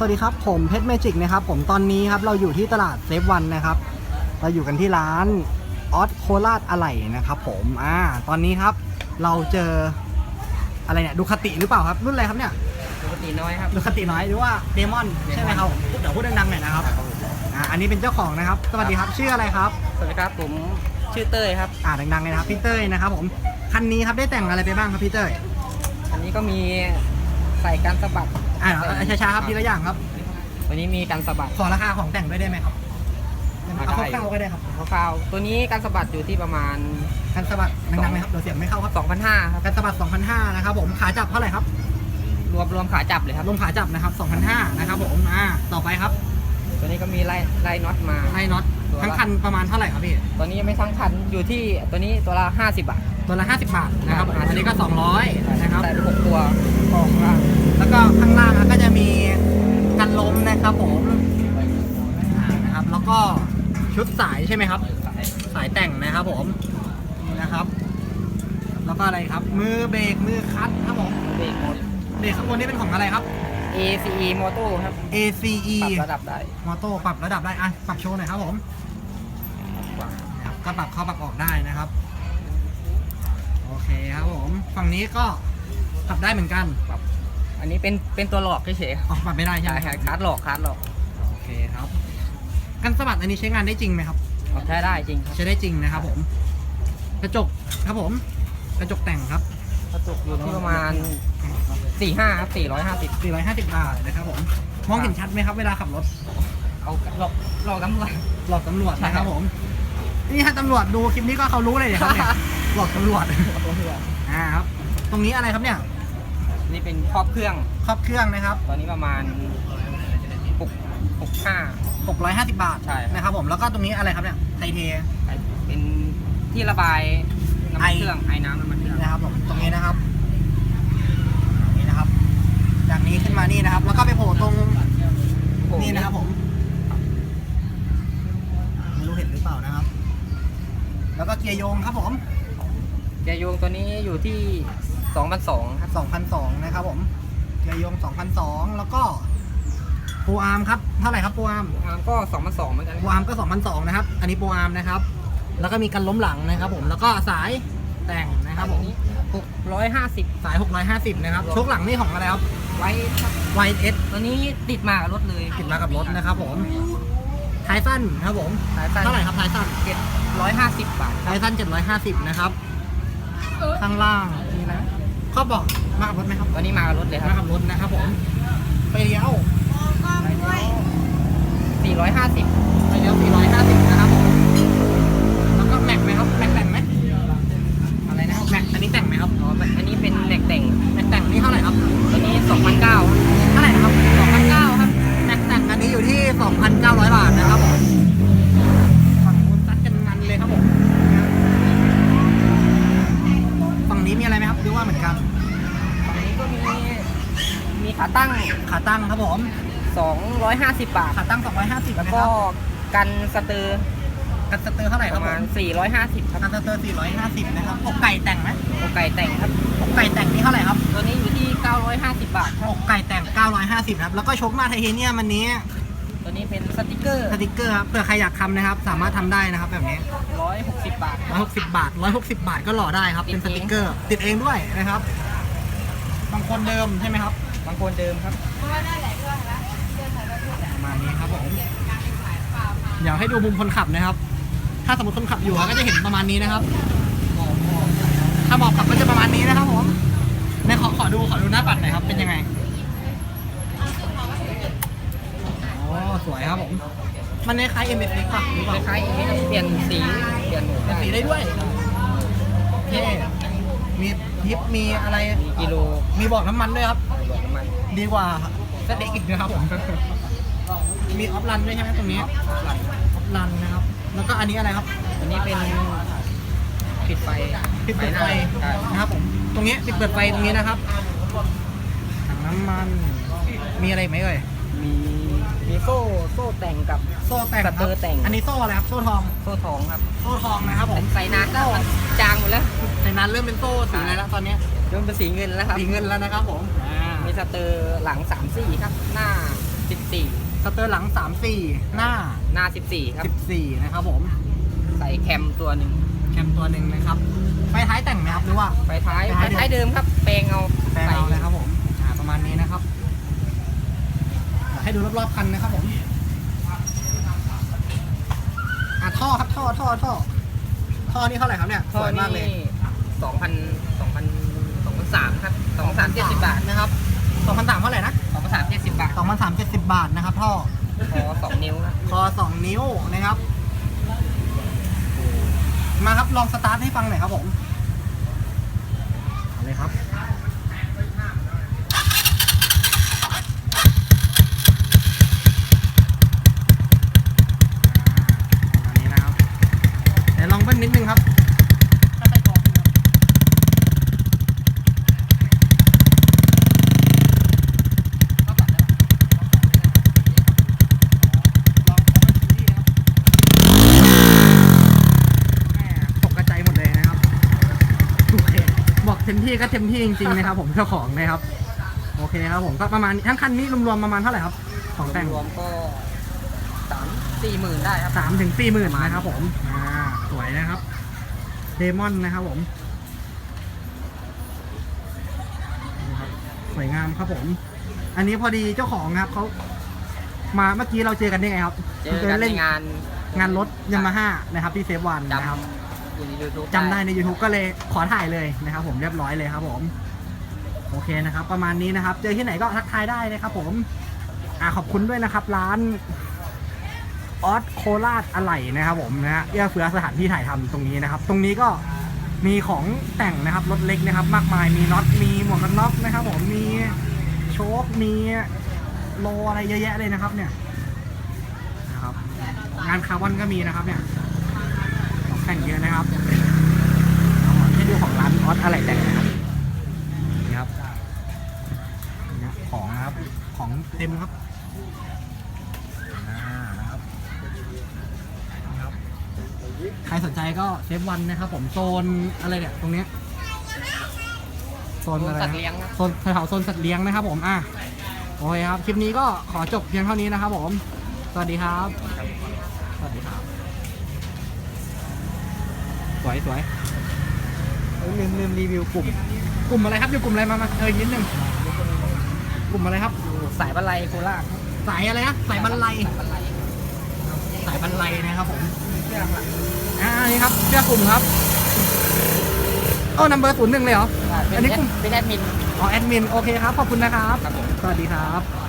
สวัสดีครับ ผมเพชรเมจิกนะครับ ผมตอนนี้ครับเราอยู่ที่ตลาดเซฟวันนะครับ เราอยู่กันที่ร้านออสโคราชอะไหล่นะครับผมอ่าตอนนี้ครับเราเจออะไรเนี่ยดูคติหรือเปล่าครับ รุ่นอะไรครับเนี่ยปกติน้อยครับ ดูคติน้อยหรือว่าเดมอนใช่ไหมครับผมเดี๋ยวพูดดังๆหน่อยนะครับอ่าอันนี้เป็นเจ้าของนะครับ สวัสดีครับชื่ออะไรครับสวัสดีครับผมชื่อเต้ยครับอ่าดังๆเลยนะครับพี่เต้ยนะครับผมคันนี้ครับได้แต่งอะไรไปบ้างครับพี่เต้ยอันนี้ก็มีใส่กันสะบัด อ่าช้าๆครับทีละอย่างครับ วันนี้มีกันสะบัดขอราคาของแต่งด้วยได้ไหมครับเอาได้คร่าวๆก็ได้ครับคร่าวๆตัวนี้กันสะบัดอยู่ที่ประมาณกันสะบัดดังๆเลยครับเดี๋ยวเสียงไม่เข้าครับ2,500ครับกันสะบัด2,500นะครับผมขาจับเท่าไหร่ครับ รวมรวมขาจับเลยครับลงขาจับนะครับ2,500นะครับผมอ่าต่อไปครับ ตัวนี้ก็มีไล่ไล่น็อตมาไล่น็อตทั้งคันประมาณเท่าไหร่ครับพี่ตัวนี้ไม่ทั้งคันอยู่ที่ตัวนี้ตัวละ50บาท ตัวละ 50 บาทนะครับผมอันนี้ก็ 200 นะครับ ใส่ไปหกตัวกองล่างแล้วก็ข้างล่างก็จะมีกันลมนะครับผมอ่านะครับ แล้วก็ชุดสายใช่ไหมครับ สายแต่งนะครับผมนี่นะครับ แล้วก็อะไรครับ มือเบรก มือคัดครับผม เบรกหมด เบรกข้างบนนี่เป็นของอะไรครับ ACE Moto ครับ ACE ปรับระดับได้ มอโต้ปรับระดับได้ อะ ปรับโชว์หน่อยครับผมนะครับก็ปรับเข้าปรับออกได้นะครับ โอเคครับผมฝั่งนี้ก็ปรับได้เหมือนกันอันนี้เป็นเป็นตัวหลอกเฉยออกปรับไม่ได้ๆใช่ใช่ไหมใช่คัดหลอกคัดหลอกโอเคครับกันสะบัดอันนี้ใช้งานได้จริงไหมครับเอาใช้ได้จริงครับใช้ได้จริงนะครับผม กระจกครับผม กระจกแต่งครับ กระจกอยู่ที่ประมาณ4-5ครับ450 450 บาทนะครับผม มองเห็นชัดไหมครับเวลาขับรถ เอาหลอกหลอกตำรวจ หลอกตำรวจนะครับผม นี่ฮะตำรวจดูคลิปนี้ก็เขารู้เลยครับเนี่ย หลอกตำรวจอ่าครับ ตรงนี้อะไรครับเนี่ย นี่เป็นครอบเครื่อง ครอบเครื่องนะครับ ตอนนี้ประมาณ6 65 650บาทใช่ครับ นะครับผม แล้วก็ตรงนี้อะไรครับเนี่ย ไทเท เป็นที่ระบายน้ำมันเครื่องไอ้น้ำน้ำมันเครื่องนะครับผมตรงนี้นะครับนี่นะครับ จากนี้ขึ้นมานี่นะครับ แล้วก็ไปโผล่ตรงนี่นะครับผมไม่รู้เห็นหรือเปล่านะครับ แล้วก็เกียร์โยงครับผม เกียร์โยงตัวนี้อยู่ที่2,200ครับ2,002นะครับผมเกียร์โยง2,002แล้วก็ปูอาร์มครับเท่าไหร่ครับปูอาร์มอาร์มก็2,200เหมือนกันปูอาร์มก็2,002นะครับ อันนี้ปูอาร์มนะครับ แล้วก็มีกันล้มหลังนะครับ ผมแล้วก็สายแต่งนะครับผม650 สาย 650 นะครับโชคหลังนี่ของอะไรครับไว้ครับ YS ตัวนี้ติดมากับรถเลยติดมากับรถนะครับผมท้ายสั้นครับผมสายสั้นเท่าไหร่ครับท้ายสั้น750 บาทท้ายสั้น750 นะครับ ข้างล่างนี่นะข้อบอกมากับรถไหมครับตัวนี้มากับรถเลยคมารับกับรถนะครับผมไฟเลี้ยว450ไฟเลี้ยว450นะครับผมแล้วก็แม็กไหมครับแม็กแต่งไหมอะไรนะครับแม็กอันนี้แต่งไหมครับอ๋ออันนี้เป็นแม็กแต่งแม็กแต่งนี่เท่าไหร่ครับตัวนี้2,900เท่าไหร่นะครับ2,900ครับแม็กแต่งอันนี้อยู่ที่2,900บาทนะครับผมฝั่งนู้นซัดกันมันเลยครับผม ฝั่งนี้มีอะไรไหมครับหรือว่าเหมือนกัน อันนี้ก็มีมี ขาตั้งขาตั้งครับผม250 บาท ขาตั้ง 250แล้วนะคก็รับกันสเตอร์กันสเตอร์เท่าไหร่ปครับระผมาณ ม450ครับกันสเตอร์450นะครับอกไก่แต่งไหมอกไก่แต่งครับ อกไก่แต่งนี่เท่าไหร่ครับตัวนี้อยู่ที่ 950 บาทครับอกไก่แต่ง 950ครับแล้วก็ชกหน้าไทเทเนียมมันนี้ตัวนี้เป็นสติกเกอร์ สติกเกอร์ครับเผื่อใครอยากทำนะครับสามารถทำได้นะครับแบบนี้ 160 บาทครับ 160 บาท 160 บาทก็หล่อได้ครับ เป็นสติดเองติกเกอร์ ติดเองด้วยนะครับ บางคนเดิมใช่ไหมครับ บางคนเดิมครับประมาณนี้ครับผมเดี๋ยวให้ดูมุมคนขับนะครับ ถ้าสมมติคนขับอยู่ก็จะเห็นประมาณนี้นะครับ ถ้าหมอบขับก็จะประมาณนี้นะครับผมในขอขอดูขอดูหน้าปัดหน่อยครับ เป็นยังไงโอ้สวยครับผม มันคล้ายๆ M S X ป่ะหรือเปคล่าล้ายๆอย่างนี้เปลี่ยนสี เปลี่ยนโหมดเป็นสีได้ด้วยเท่มี ทิปมีอะไรมีกิโลมีบอกน้ำมันด้วยครับหลวดน้ำมันดีกว่าสเต็กอีกนะครับผมมีออฟรันด้วยใช่ไหมตรงนี้ออฟรันนะครับ แล้วก็อันนี้อะไรครับ อันนี้เป็นปิดไฟปิดเปิดไฟใช่นะครับผมตรงนี้ปิดเปิดไฟตรงนี้นะครับถังน้ำมัน มีอะไรอีกไหมเอ่ยมีมี โซ่โซ่แต่งกับโซ่แต่งครับสเตอร์แต่งอันนี้โซ่อะไรครับโซ่ทองโซ่ทองครับโซ่ทองนะครับผมใส่นานก็มันจางหมดแล้วแต่นั้นเริ่มเป็นโซ่สีอะไรแล้วตอนนี้เริ่มเป็นสีเงินแล้วครับสีเงินแล้วนะครับผมอ่ามีสเตอร์หลัง3 4ครับ หน้าสี่สเตอร์หลังสามสี่หน้า หน้าสิบสี่ครับสิบสี่นะครับผม ใส่แคมตัวหนึ่งแคมตัวหนึ่งนะครับไฟท้ายแต่งไหมครับหรือว่า ไฟท้ายไฟไฟท้ายเดิมท้ายเดิมครับ แปลงเอาแปลงเอาใส่เลยครับผมอ่าประมาณนี้นะครับเดี๋ยว ให้ดูรอบๆคันนะครับผมอ่าท่อครับท่อท่อท่อท่อนี่เท่าไหร่ครับเนี่ยท่อสวยนี่มากเลยสองพันสองพันสองพันสามครับสองพันสามเจ็ดสิบบาทนะครับสองพันสามเท่าไหร่นะสองพันสามเจ็ดสิบบาทสองพันสามเจ็ดสิบบาทนะครับท่อพอสองนิ้วครับคอสองนิ้วนะครับ มาครับลองสตาร์ทให้ฟังหน่อยครับผมเอาเลยครับ อ่าประมาณนี้นะครับเดี๋ยวลองเบิ้ลนิดนึงครับถ้าใส่กรอบขึ้นครับก็ตัดได้ปะลองเอาไปที่นะครับ แม่ตกกระจายหมดเลยนะครับโอเคบอกเต็ม ที่ก็เต็มที่จริงๆนะครับผมเจ้าของนะครับ โอเคครับผมก็ประมาณนี้ทั้งคันนี้รวมๆประมาณเท่าไหร่ครับ ของแต่งรวมก็สามสี่หมื่นได้ครับสามถึงสี่หมื่นนะครับผมอ่าสวยนะครับเดมอนนะครับผมนี่ครับสวยงามครับผม อันนี้พอดีเจ้าของครับเขามาเมื่อกี้เราเจอกันได้ไงครับเจอกันในงานงานรถยามาฮ่านะครับที่เซฟวันจนะครับำ อยู่ในยูทูบจำได้ใน YouTube ก็เลยขอถ่ายเลยนะครับผมเรียบร้อยเลยครับผม โอเคนะครับ ประมาณนี้นะครับ เจอที่ไหนก็ทักทายได้นะครับผมอ่าขอบคุณด้วยนะครับ ร้านออสโคราชอะไหล่นะครับผมนะฮะเอื้อเฟื้อสถานที่ถ่ายทำตรงนี้นะครับ ตรงนี้ก็มีของแต่งนะครับรถเล็กนะครับ มากมายมีน็อตมีหมวกกันน็อกนะครับ ผมมีโชคมีโลอะไรเยอะแยะเลยนะครับเนี่ยนะครับงานคาร์บอนก็มีนะครับเนี่ยของ แต่งเยอะนะครับเอาให้ดูของร้านออสอะไรแต่งนะครับนี่ครับนี่ของนะครับ ของเต็มครับอ่านะครับนะครับใครสนใจก็เซฟวันนะครับ ผมโซนอะไรเนี่ยตรงเนี้ยโซนอะไรสัตนะว์เลี้ยงครับโซนแถวๆโซนสัตว์เลี้ยงนะครับ ผมอะโอเคครับ คลิปนี้ก็ขอจบเพียงเท่านี้นะครับ ผม สวัสดีครับ สวัสดีครับส วยสวยเอ้ยลืมลืมรีวิวกลุ่ม กลุ่มอะไรครับอยู่กลุ่มอะไรมามาเออนิดนึงกลุ่มอะไรครับอยู่สายบันไลโคราชครับสายอะไรนะสายบันไลสายบันไลสายบันไลนะครับผมเครื่องหลังอ่านี่ครับเสื้อกลุ่มครับโอ้นัมเบอร์ศูนย์หนึ่งเลยเหรอเป็อันนนี้แอดกลุ่มเป็นแอดมิน อ๋อ แอดมิน โอเคครับ ขอบคุณนะครับครับผมสวัสดีครับ